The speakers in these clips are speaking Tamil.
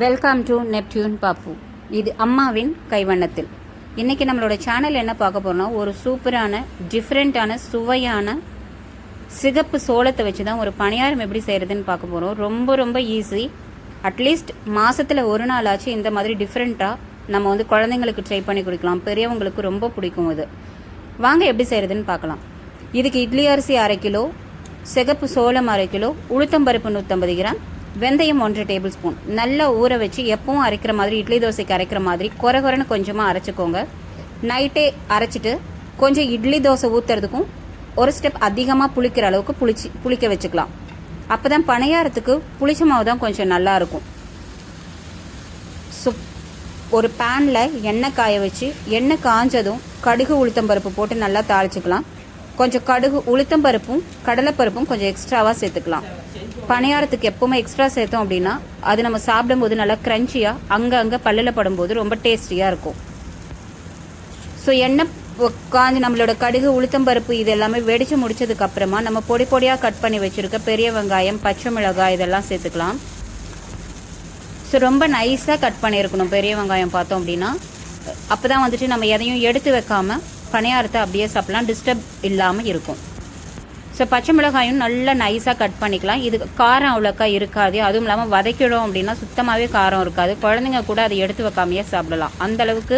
வெல்கம் டு நெப்டியூன் பாப்பு இது அம்மாவின் கைவண்ணத்தில். இன்றைக்கி நம்மளோட சேனல் என்ன பார்க்க போகிறோம்னா ஒரு சூப்பரான டிஃப்ரெண்ட்டான சுவையான சிகப்பு சோளத்தை வச்சு தான் ஒரு பணியாரம் எப்படி செய்கிறதுன்னு பார்க்க போகிறோம் ரொம்ப ரொம்ப ஈஸி அட்லீஸ்ட் மாதத்தில் ஒரு நாள் ஆச்சு இந்த மாதிரி டிஃப்ரெண்ட்டாக நம்ம வந்து குழந்தைங்களுக்கு ட்ரை பண்ணி கொடுக்கலாம். பெரியவங்களுக்கு ரொம்ப பிடிக்கும் இது. வாங்க எப்படி செய்கிறதுன்னு பார்க்கலாம். இதுக்கு இட்லி அரிசி அரை கிலோ சிகப்பு சோளம் அரை கிலோ உளுத்தம்பருப்பு நூற்றம்பது கிராம் வெந்தயம் ஒன்றரை டேபிள் ஸ்பூன் நல்லா ஊற வச்சு எப்பவும் அரைக்கிற மாதிரி இட்லி தோசைக்கு அரைக்கிற மாதிரி குறை குறைன்னு கொஞ்சமாக அரைச்சிக்கோங்க. நைட்டே அரைச்சிட்டு கொஞ்சம் இட்லி தோசை ஊற்றுறதுக்கும் ஒரு ஸ்டெப் அதிகமாக புளிக்கிற அளவுக்கு புளிச்சு புளிக்க வச்சுக்கலாம். அப்போ தான் பணியாரத்துக்கு புளிச்ச மாவு தான் கொஞ்சம் நல்லாயிருக்கும் ஸோ ஒரு பேனில் எண்ணெய் காய வச்சு எண்ணெய் காஞ்சதும் கடுகு உளுத்தம்பருப்பு போட்டு நல்லா தாளிச்சுக்கலாம். கொஞ்சம் கடுகு உளுத்தம்பருப்பும் கடலைப்பருப்பும் கொஞ்சம் எக்ஸ்ட்ராவாக சேர்த்துக்கலாம். பணியாரத்துக்கு எப்பவுமே எக்ஸ்ட்ரா சேர்த்தோம் அப்படின்னா அது நம்ம சாப்பிடும்போது நல்லா க்ரன்ச்சியாக அங்கே அங்கே பல்லில் படும்போது ரொம்ப டேஸ்டியாக இருக்கும். ஸோ எண்ணெய் பொ- நம்மளோட கடுகு உளுத்தம்பருப்பு இது எல்லாமே வெடிச்சு முடிச்சதுக்கு அப்புறமா நம்ம பொடி பொடியாக கட் பண்ணி வச்சிருக்க பெரிய வெங்காயம் பச்சை மிளகாய் இதெல்லாம் சேர்த்துக்கலாம். ஸோ ரொம்ப நைஸாக கட் பண்ணியிருக்கணும் பெரிய வெங்காயம் பார்த்தோம் அப்படின்னா. அப்போ தான் வந்துட்டு நம்ம எதையும் எடுத்து வைக்காம பணியாரத்தை அப்படியே சாப்பிட்லாம். டிஸ்டர்ப் இல்லாமல் இருக்கும். ஸோ பச்சை மிளகாயும் நல்லா நைஸாக கட் பண்ணிக்கலாம். இது காரம் அவ்வளோக்கா இருக்காது. அதுவும் இல்லாமல் வதக்கிடும் அப்படின்னா சுத்தமாகவே காரம் இருக்காது. குழந்தைங்க கூட அதை எடுத்து வைக்காமையே சாப்பிடலாம். அந்தளவுக்கு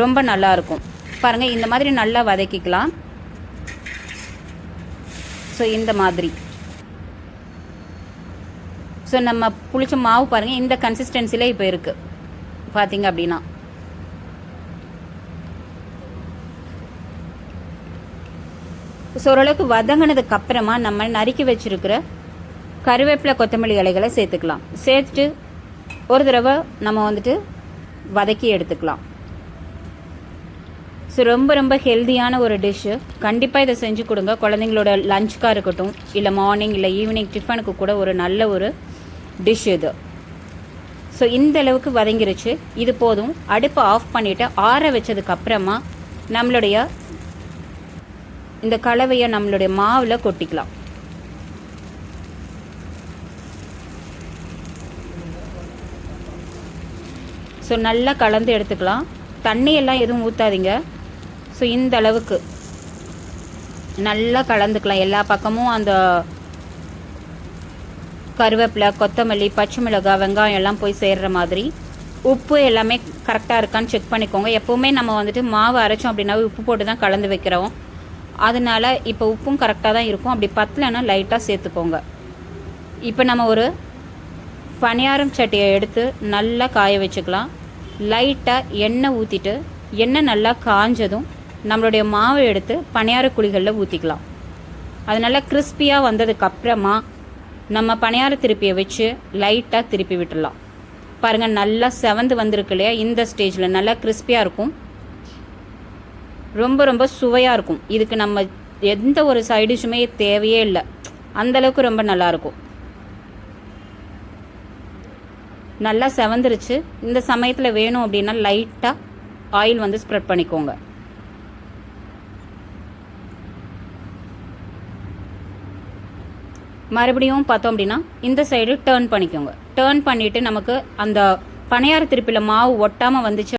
ரொம்ப நல்லா இருக்கும். பாருங்கள் இந்த மாதிரி நல்லா வதக்கிக்கலாம். ஸோ இந்த மாதிரி. ஸோ நம்ம புளிச்ச மாவு பாருங்கள் இந்த கன்சிஸ்டன்சியில் இப்போ இருக்குது பார்த்தீங்க அப்படின்னா. ஸோ ஓரளவுக்கு வதங்கினதுக்கு அப்புறமா நம்ம நறுக்கி வச்சிருக்கிற கருவேப்பிலை கொத்தமல்லி இலைகளை சேர்த்துக்கலாம். சேர்த்துட்டு ஒரு தடவை நம்ம வந்துட்டு வதக்கி எடுத்துக்கலாம். ஸோ ரொம்ப ரொம்ப ஹெல்தியான ஒரு டிஷ்ஷு கண்டிப்பாக இதை செஞ்சு கொடுங்க. குழந்தைங்களோட லஞ்சுக்காக இருக்கட்டும் இல்லை மார்னிங் இல்லை ஈவினிங் டிஃபனுக்கு கூட ஒரு நல்ல ஒரு டிஷ் இது. ஸோ இந்த அளவுக்கு வதங்கிருச்சு. இது போதும். அடுப்பை ஆஃப் பண்ணிவிட்டு ஆற வச்சதுக்கப்புறமா நம்மளுடைய இந்த கலவையை நம்மளுடைய மாவில் கொட்டிக்கலாம். ஸோ நல்லா கலந்து எடுத்துக்கலாம். தண்ணியெல்லாம் எதுவும் ஊற்றாதீங்க ஸோ இந்த அளவுக்கு. நல்லா கலந்துக்கலாம். எல்லா பக்கமும் அந்த கருவேப்பிலை கொத்தமல்லி பச்சை மிளகாய் வெங்காயம் எல்லாம் போய் சேர்கிற மாதிரி. உப்பு எல்லாமே கரெக்டாக இருக்கான்னு செக் பண்ணிக்கோங்க. எப்போவுமே நம்ம வந்துட்டு மாவு அரைச்சோம் அப்படின்னா உப்பு போட்டு தான் கலந்து வைக்கிறோம். அதனால இப்போ உப்பும் கரெக்டாக தான் இருக்கும். அப்படி பத்தலைன்னா லைட்டாக சேர்த்துக்கோங்க. இப்போ நம்ம ஒரு பணியாரம் சட்டியை எடுத்து நல்லா காய வச்சுக்கலாம். லைட்டாக எண்ணெய் ஊற்றிட்டு எண்ணெய் நல்லா காஞ்சதும் நம்மளுடைய மாவை எடுத்து பணியார குழிகளில் ஊற்றிக்கலாம் அது நல்லா கிறிஸ்பியாக வந்ததுக்கப்புறமா நம்ம பணியார திருப்பியை வச்சு லைட்டாக திருப்பி விட்டுடலாம். பாருங்கள் நல்லா செவந்து வந்திருக்கு இல்லையா? இந்த ஸ்டேஜில் நல்லா கிறிஸ்பியாக இருக்கும். ரொம்ப ரொம்ப சுவையாக இருக்கும். இதுக்கு நம்ம எந்த ஒரு சைடிஷுமே தேவையே இல்லை. அந்தளவுக்கு ரொம்ப நல்லாயிருக்கும் நல்லா செவந்துருச்சு. இந்த சமயத்தில் வேணும் அப்படின்னா லைட்டாக ஆயில் வந்து ஸ்ப்ரெட் பண்ணிக்கோங்க. மறுபடியும் பார்த்தோம் அப்படின்னா இந்த சைடு டேர்ன் பண்ணிக்கோங்க. டேர்ன் பண்ணிவிட்டு நமக்கு அந்த பணியார திருப்பியில் மாவு ஒட்டாமல் வந்துச்சு